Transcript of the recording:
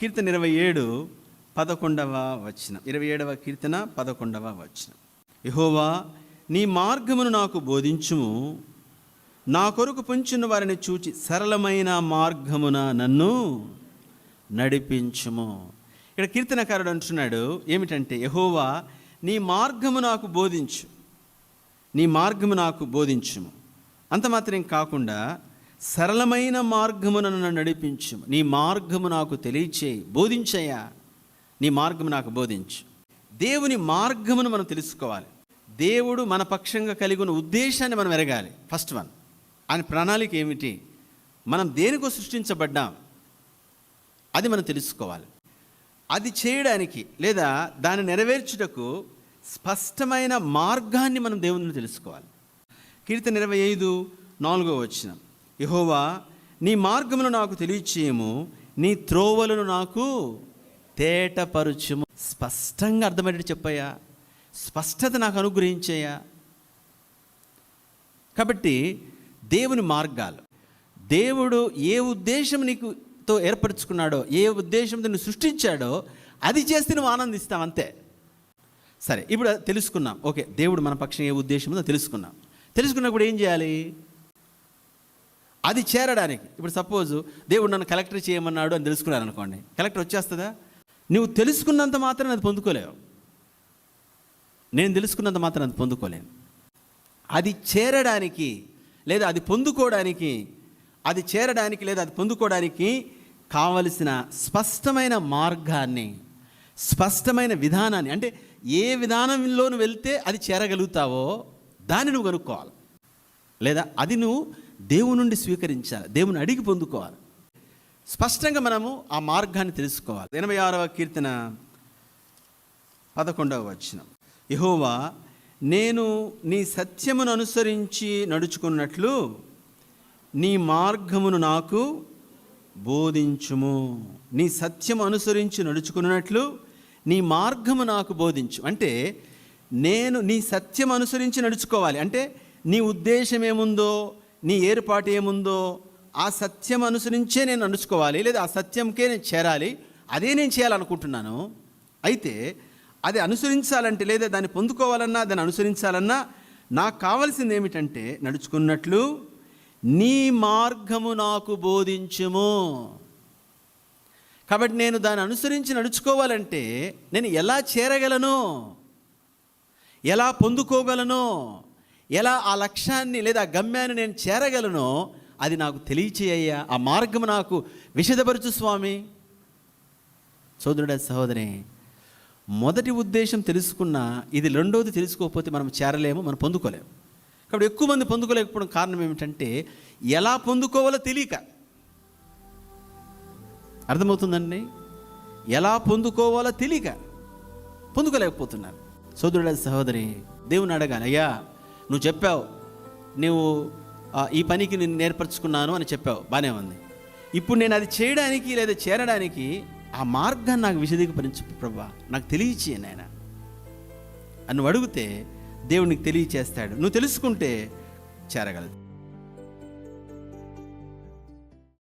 కీర్తన ఇరవై ఏడు పదకొండవ వచనం. ఇరవై ఏడవ కీర్తన పదకొండవ వచనం. యహోవా నీ మార్గమును నాకు బోధించుము. నా కొరకు పుంచిన వారిని చూచి సరళమైన మార్గమున నన్ను నడిపించుము. ఇక్కడ కీర్తనకారుడు అంటున్నాడు ఏమిటంటే యహోవా నీ మార్గము నాకు బోధించు. నీ మార్గము నాకు బోధించుము. అంత మాత్రం కాకుండా సరళమైన మార్గమును నన్ను నడిపించు నీ మార్గము నాకు తెలియచేయి. బోధించయ్యా. నీ మార్గము నాకు బోధించు. దేవుని మార్గమును మనం తెలుసుకోవాలి. దేవుడు మన పక్షంగా కలిగి ఉన్న ఉద్దేశాన్ని మనం ఎరగాలి. ఫస్ట్ వన్ ఆయన ప్రణాళిక ఏమిటి? మనం దేనికో సృష్టించబడ్డాం. అది మనం తెలుసుకోవాలి. అది చేయడానికి లేదా దాన్ని నెరవేర్చుటకు స్పష్టమైన మార్గాన్ని మనం దేవుని తెలుసుకోవాలి. కీర్తన ఇరవై ఐదు నాలుగో వచ్చినాం యహోవా నీ మార్గమును నాకు తెలియచేయము నీ త్రోవలను నాకు తేటపరుచుము. స్పష్టంగా అర్థమయ్యేటట్టు చెప్పయ్యా. స్పష్టత నాకు అనుగ్రహించాయా కాబట్టి దేవుని మార్గాలు. దేవుడు ఏ ఉద్దేశం నీకు తో ఏర్పరచుకున్నాడో ఏ ఉద్దేశంతో నువ్వు సృష్టించాడో అది చేస్తే నువ్వు ఆనందిస్తావు అంతే. సరే ఇప్పుడు తెలుసుకున్నాం. ఓకే దేవుడు మన పక్షం ఏ ఉద్దేశం ఉందో తెలుసుకున్నాం. తెలుసుకున్నప్పుడు ఏం చేయాలి? అది చేరడానికి. ఇప్పుడు సపోజ్ దేవుడు నన్ను కలెక్టర్ చేయమన్నాడు అని తెలుసుకున్నాను అనుకోండి కలెక్టర్ వచ్చేస్తుందా? నువ్వు తెలుసుకున్నంత మాత్రం అది పొందుకోలేవు. నేను తెలుసుకున్నంత మాత్రం అది పొందుకోలేను. అది చేరడానికి లేదా అది పొందుకోవడానికి అది చేరడానికి లేదా అది పొందుకోవడానికి కావలసిన స్పష్టమైన మార్గాన్ని స్పష్టమైన విధానాన్ని అంటే ఏ విధానంలో నువ్వు వెళ్తే అది చేరగలుగుతావో దాన్ని నువ్వు కనుక్కోవాలి. లేదా అది నువ్వు దేవుని నుండి స్వీకరించాలి దేవుని అడిగి పొందుకోవాలి. స్పష్టంగా మనము ఆ మార్గాన్ని తెలుసుకోవాలి. ఎనభై ఆరవ కీర్తన పదకొండవ వచనం. యహోవా నేను నీ సత్యమును అనుసరించి నడుచుకున్నట్లు నీ మార్గమును నాకు బోధించుము. నీ సత్యము అనుసరించి నడుచుకున్నట్లు నీ మార్గము నాకు బోధించు. అంటే నేను నీ సత్యం అనుసరించి నడుచుకోవాలి. అంటే నీ ఉద్దేశం ఏముందో నీ ఏర్పాటు ఏముందో ఆ సత్యం అనుసరించే నేను నడుచుకోవాలి లేదా ఆ సత్యంకే నేను చేరాలి అదే నేను చేయాలనుకుంటున్నాను. అయితే అది అనుసరించాలంటే లేదా దాన్ని పొందుకోవాలన్నా దాన్ని అనుసరించాలన్నా నాకు కావాల్సింది ఏమిటంటే నడుచుకున్నట్లు నీ మార్గము నాకు బోధించుము. కాబట్టి నేను దాన్ని అనుసరించి నడుచుకోవాలంటే నేను ఎలా చేరగలను? ఎలా పొందుకోగలను? ఎలా ఆ లక్ష్యాన్ని లేదా ఆ గమ్యాన్ని నేను చేరగలనో అది నాకు తెలియచేయ్యా. ఆ మార్గం నాకు విషదపరచు స్వామి. సోదరుడ సహోదరి మొదటి ఉద్దేశం తెలుసుకున్నా ఇది రెండోది తెలుసుకోకపోతే మనం చేరలేము మనం పొందుకోలేము. కాబట్టి ఎక్కువ మంది పొందుకోలేకపోవడం కారణం ఏమిటంటే ఎలా పొందుకోవాలో తెలియక. అర్థమవుతుందండి? ఎలా పొందుకోవాలో తెలియక పొందుకోలేకపోతున్నారు. సోదరుడ సహోదరి దేవుని అడగాలి అయ్యా నువ్వు చెప్పావు నువ్వు ఈ పనికి నేను నేర్పరచుకున్నాను అని చెప్పావు. బాగానే ఉంది. ఇప్పుడు నేను అది చేయడానికి లేదా చేరడానికి ఆ మార్గాన్ని నాకు విశదీకరించు ప్రభా. నాకు తెలియచే నాయన. అని నువ్వు అడిగితే దేవుడు నీకు తెలియచేస్తాడు. నువ్వు తెలుసుకుంటే చేరగలదు.